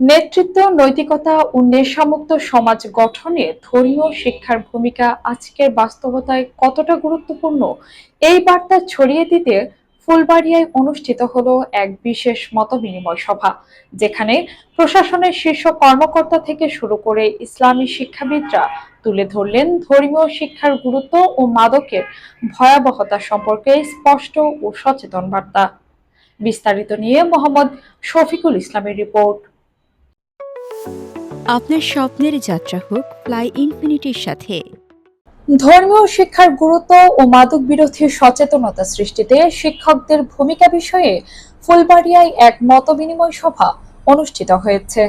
নেতৃত্ব, নৈতিকতা ও নেশামুক্ত সমাজ গঠনে ধর্মীয় শিক্ষার ভূমিকা আজকের বাস্তবতায় কতটা গুরুত্বপূর্ণ? এই বার্তা ছড়িয়ে দিতে ফুলবাড়িয়ায় অনুষ্ঠিত হলো এক বিশেষ মতবিনিময় সভা, যেখানে প্রশাসনের শীর্ষ কর্মকর্তা থেকে শুরু করে ইসলামী শিক্ষাবিদরা তুলে ধরলেন ধর্মীয় শিক্ষার গুরুত্ব ও মাদকের ভয়াবহতা সম্পর্কে স্পষ্ট ও সচেতন বার্তা। বিস্তারিত নিয়ে মোহাম্মদ শফিকুল ইসলামের রিপোর্ট। আপনার স্বপ্নের যাত্রা হোক ফ্লাই ইনফিনিটির সাথে। ধর্মীয় শিক্ষার গুরুত্ব ও মাদক বিরোধী সচেতনতা সৃষ্টিতে শিক্ষকদের ভূমিকা বিষয়ে ফুলবাড়িয়ায় এক মতবিনিময় সভা অনুষ্ঠিত হয়েছে।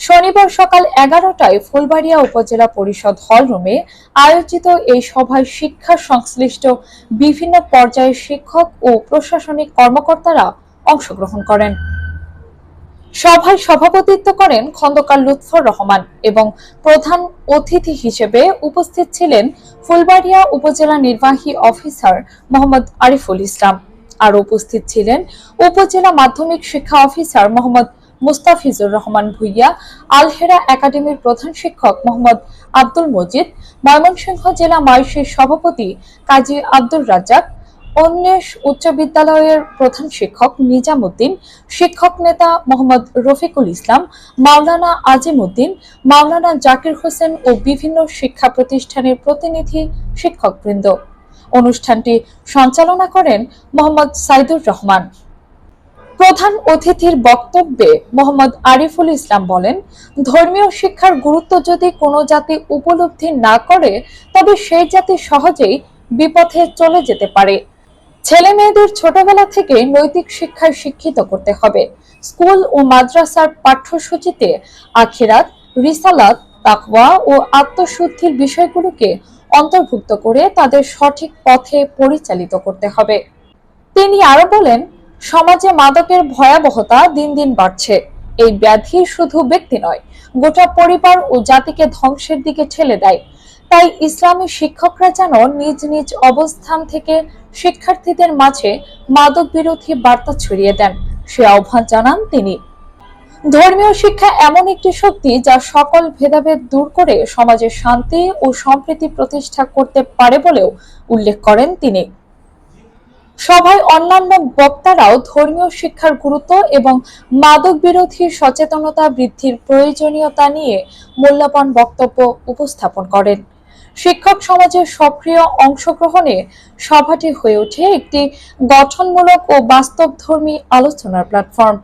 শনিবার সকাল এগারোটায় ফুলবাড়িয়া উপজেলা পরিষদ হল রুমে আয়োজিত এই সভায় শিক্ষা সংশ্লিষ্ট বিভিন্ন পর্যায়ের শিক্ষক ও প্রশাসনিক কর্মকর্তারা অংশগ্রহণ করেন। সভায় সভাপতিত্ব করেন খন্দকার লুৎফর রহমান এবং প্রধান অতিথি হিসেবে উপস্থিত ছিলেন ফুলবাড়িয়া উপজেলা নির্বাহী অফিসার মোহাম্মদ আরিফুল ইসলাম। আর উপস্থিত ছিলেন উপজেলা মাধ্যমিক শিক্ষা অফিসার মোহাম্মদ মুস্তাফিজুর রহমান ভুইয়া, আলহেরা একাডেমির প্রধান শিক্ষক মোহাম্মদ আব্দুল মজিদ, ময়মনসিংহ জেলা মাইশের সভাপতি কাজী আব্দুর রাজ্জাক অন্বেষ উচ্চ বিদ্যালয়ের প্রধান শিক্ষক নিজামুদ্দিন, শিক্ষক নেতা মোহাম্মদ রফিকুল ইসলাম, মাওলানা আজিম উদ্দিন মাওলানা জাকির হোসেন ও বিভিন্ন শিক্ষা প্রতিষ্ঠানের প্রতিনিধি শিক্ষকবৃন্দ। অনুষ্ঠানটি সঞ্চালনা করেন মোহাম্মদ সাইদুর রহমান। প্রধান অতিথির বক্তব্যে মোহাম্মদ আরিফুল ইসলাম বলেন, ধর্মীয় শিক্ষার গুরুত্ব যদি কোনো জাতি উপলব্ধি না করে, তবে সেই জাতি সহজেই বিপথে চলে যেতে পারে। ছেলে মেয়েদের ছোটবেলা থেকে নৈতিক শিক্ষায় শিক্ষিত করতে হবে। স্কুল ও মাদ্রাসার পাঠ্যসূচিতে আখিরাত, রিসালাত, তাকওয়া ও আত্মশুদ্ধির বিষয়গুলোকে অন্তর্ভুক্ত করে তাদের সঠিক পথে পরিচালিত করতে হবে। তিনি আরও বলেন, সমাজে মাদকের ভয়াবহতা দিন দিন বাড়ছে। এই ব্যাধি শুধু ব্যক্তি নয়, গোটা পরিবার ও জাতিকে ধ্বংসের দিকে ঠেলে দেয়। তাই ইসলামী শিক্ষকরা যেন নিজ নিজ অবস্থান থেকে শিক্ষার্থীদের মাঝে মাদক বিরোধী বার্তা ছড়িয়ে দেন। সে আহ্বান জানান তিনি। ধর্মীয় শিক্ষা এমন একটি শক্তি যা সকল ভেদাভেদ দূর করে সমাজে শান্তি ও সম্প্রীতি প্রতিষ্ঠা করতে পারে বলেও উল্লেখ করেন তিনি। সভায় অন্যান্য বক্তারাও ধর্মীয় শিক্ষার গুরুত্ব এবং মাদক বিরোধী সচেতনতা বৃদ্ধির প্রয়োজনীয়তা নিয়ে মূল্যবান বক্তব্য উপস্থাপন করেন। শিক্ষক সমাজের সক্রিয় অংশগ্রহণে সভাটি হয়ে ওঠে একটি গঠনমূলক ও বাস্তবধর্মী আলোচনার প্ল্যাটফর্ম।